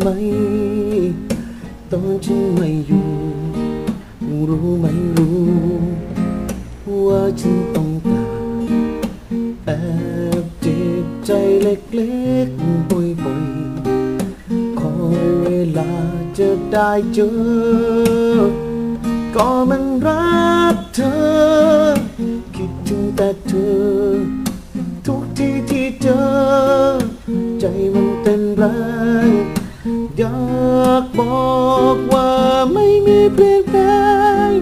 ไหม ตอนฉันไม่อยู่ รู้ไหมรู้ ว่าฉันต้องการแอบเจ็บใจเล็กๆบ่อยๆขอเวลาจะได้เจอ ก็มันรักเธอ คิดถึงแต่เธอ เปลี่ยนแปลง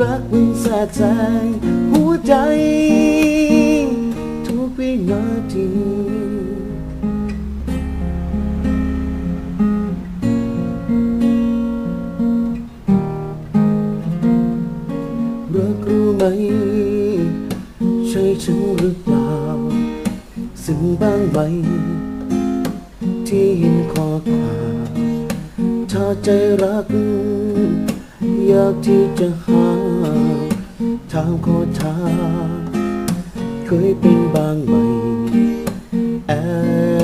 รักมันแทรกแซงหัวใจ ทุกวินาทีรักรู้ไหม ใช่ฉันหรือเปล่าซึ่งบ้างไหม ที่เห็นข้อความถ้าใจรัก ยากที่จะหาทางขอทางเคยเป็นบางไหม แอ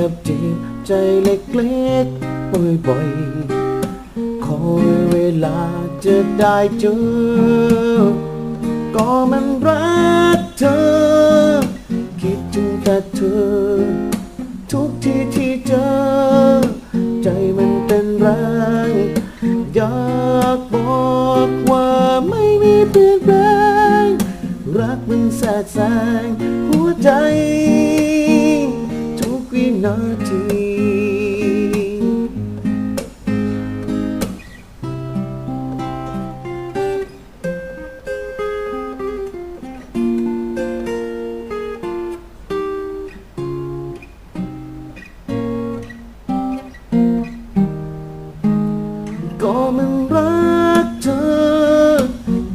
บจีบใจเล็กๆบ่อยๆคอยเวลาจะได้เจอ ก็มันรักเธอ คิดถึงแต่เธอ เปลี่ยนแปลงรักมันแสดแสงหัวใจ ทุกวินาที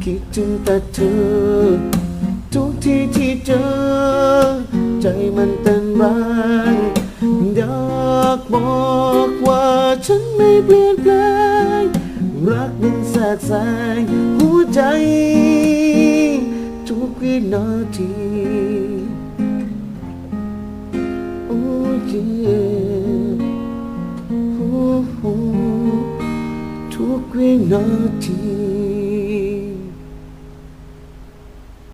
คิดถึงแต่เธอ ทุกที่ที่เจอ ใจมันเต้นแรงอยากบอกว่าฉันไม่เปลี่ยนแปลง รักมันแทรกแซงหัวใจ ทุกวินาทีโอ้ยทุกวินาที